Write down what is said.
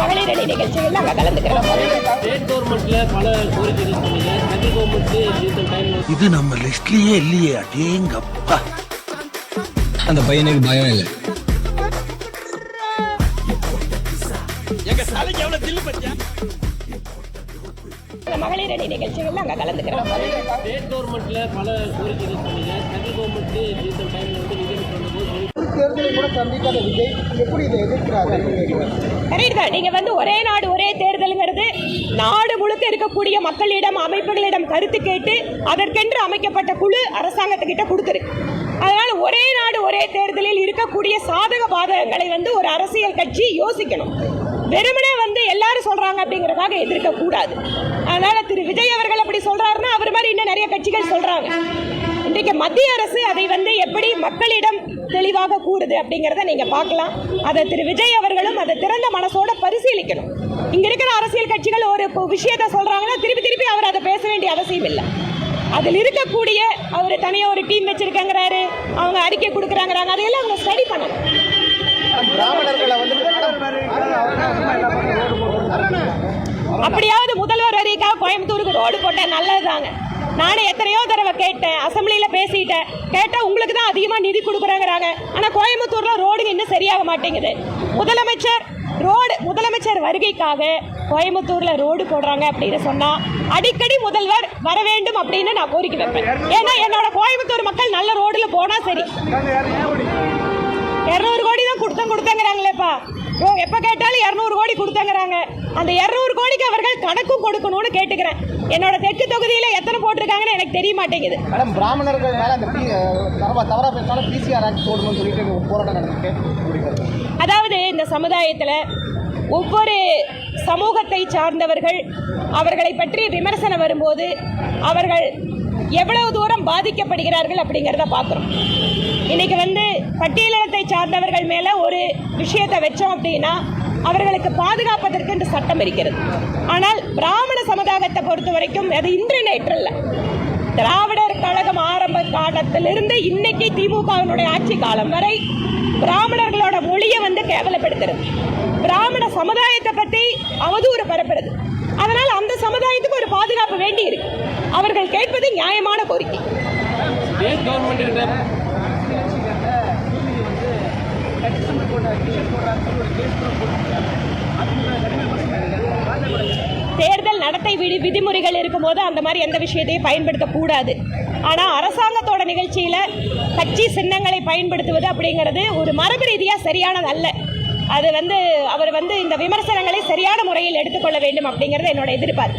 மகளிர் அணி நிகழ்ச்சிகள் நாங்கள் கலந்துக்கிறோம். ஸ்டேட் கவர்மெண்ட்ல பல கோரிக்கைகள் சொன்னீங்க சென்ட்ரல் கவர்மெண்ட் இது நம்ம லிஸ்ட்லயே இல்லையே அடேங்கப்பா. அந்த பையனுக்கு பயம் இல்லை. மகளிர் அணி நிகழ்ச்சிகள் நாங்கள் கலந்துக்கிறோம். ஸ்டேட் கவர்மெண்ட்ல பல கோரிக்கைகள் சொன்னீங்க சென்ட்ரல் கவர்மெண்ட் ரீசெண்ட் டைம்ல வந்து நிதி தேர்தலை கூட சந்திக்காத விஜய் எப்படி இதை எதிர்க்கிறாரு நீங்க வந்து ஒரே நாடு ஒரே தேர்தலுங்கிறது நாடு முழுக்க இருக்கக்கூடிய மக்களிடம் அமைப்புகளிடம் கருத்து கேட்டு அதற்கென்று அமைக்கப்பட்ட குழு அரசாங்கத்துக்கிட்ட கொடுத்துருக்கு அதனால ஒரே நாடு ஒரே தேர்தலில் இருக்கக்கூடிய சாதக பாதகங்களை வந்து ஒரு அரசியல் கட்சி யோசிக்கணும். வெறுமனே வந்து எல்லாரும் சொல்றாங்க அப்படிங்கறதாக எதிர்க்க கூடாது அதனால திரு விஜய் அவர்கள் அப்படி சொல்றாருன்னா அவர் மாதிரி இன்னும் நிறைய கட்சிகள் சொல்றாங்க. இன்றைக்கு மத்திய அரசு அதை வந்து எப்படி மக்களிடம் தெளிவாக கூறுது அப்படிங்கிறத நீங்க பார்க்கலாம். அதை திரு விஜய் அவர்களும் அதை திறந்த மனசோட பரிசீலிக்கணும். இங்க இருக்கிற அரசியல் கட்சிகள் ஒரு விஷயத்த சொல்றாங்கன்னா திருப்பி திருப்பி அவர் அதை பேச வேண்டிய அவசியம் இல்லை. அதில் இருக்கக்கூடிய அவர் தனியா ஒரு டீம் வச்சிருக்கங்கிறாரு அவங்க அறிக்கை கொடுக்குறாங்கிறாங்க அதையெல்லாம் அவங்க ஸ்டடி பண்ணணும். அப்படியாவது முதல்வர் வரிக்காக கோயம்புத்தூருக்கு ரோடு போட்டேன் நல்லதுதாங்க. நானே எத்தனையோ தடவை கேட்டேன் அசம்பிளியில் பேசிட்டேன். கேட்டால் உங்களுக்கு தான் அதிகமாக நிதி கொடுக்குறாங்கிறாங்க. ஆனால் கோயம்புத்தூரில் ரோடுங்க இன்னும் சரியாக மாட்டேங்குது. முதலமைச்சர் ரோடு முதலமைச்சர் வருகைக்காக கோயம்புத்தூர்ல ரோடு போடுறாங்க அப்படின்னு சொன்னா அடிக்கடி முதல்வர் வர வேண்டும் அப்படின்னு நான் கோரிக்கை வைப்பேன். ஏன்னா என்னோட கோயம்புத்தூர் மக்கள் நல்ல ரோடுல போனா சரி. இரநூறு கோடி தான் கொடுத்தோம் கொடுத்தங்கிறாங்களேப்பா. எப்போ கேட்டாலும் இரநூறு கோடி கொடுத்தங்கிறாங்க. அந்த இரநூறு கோடிக்கு அவர்கள் கணக்கும் கொடுக்கணும்னு கேட்டுக்கிறேன். என்னோட தெற்கு தொகுதியில் எத்தனை போட்டிருக்காங்கன்னு எனக்கு தெரிய மாட்டேங்குது. மேடம் பிராமணர்கள் மேல அந்த பி தவறா தவறா பேசினாலும் பிசிஆர் ஆக்ட் போடணும்னு சொல்லிட்டு போராட்டம் நடந்துட்டு அதாவது இந்த சமுதாயத்தில் ஒவ்வொரு சமூகத்தை சார்ந்தவர்கள் அவர்களை பற்றி விமர்சனம் வரும்போது அவர்கள் எவ்வளவு தூரம் பாதிக்கப்படுகிறார்கள் அப்படிங்கிறத பார்க்குறோம். இன்றைக்கி வந்து பட்டியலினத்தை சார்ந்தவர்கள் மேலே ஒரு விஷயத்தை வச்சோம் அப்படின்னா அவர்களுக்கு பாதுகாப்பதற்கு என்று சட்டம் இருக்கிறது. ஆனால் பிராமண சமுதாயத்தை பொறுத்த வரைக்கும் அது இன்று நேற்று இல்லை திராவிடர் கழகம் ஆரம்ப காலத்திலிருந்து இன்னைக்கு திமுகவினுடைய ஆட்சி காலம் வரை பிராமணர்களோட மொழியை வந்து கேவலப்படுத்துறது. பிராமண சமுதாயத்தை பற்றி அவதூறு பரப்புறது. அதனால அந்த சமுதாயத்துக்கு ஒரு பாதுகாப்பு வேண்டி இருக்கு. அவர்கள் கேட்பது நியாயமான கோரிக்கை. தேர்தல் நடத்தை விதி விதிமுறைகள் இருக்கும்போது அந்த மாதிரி எந்த விஷயத்தையும் பயன்படுத்தக்கூடாது ஆனால் அரசாங்கத்தோட நிகழ்ச்சியில் கட்சி சின்னங்களை பயன்படுத்துவது அப்படிங்கிறது ஒரு மரபு ரீதியாக சரியானது அல்ல அது வந்து அவர் வந்து இந்த விமர்சனங்களை சரியான முறையில் எடுத்துக்கொள்ள வேண்டும் அப்படிங்கிறது என்னோட எதிர்பார்ப்பு.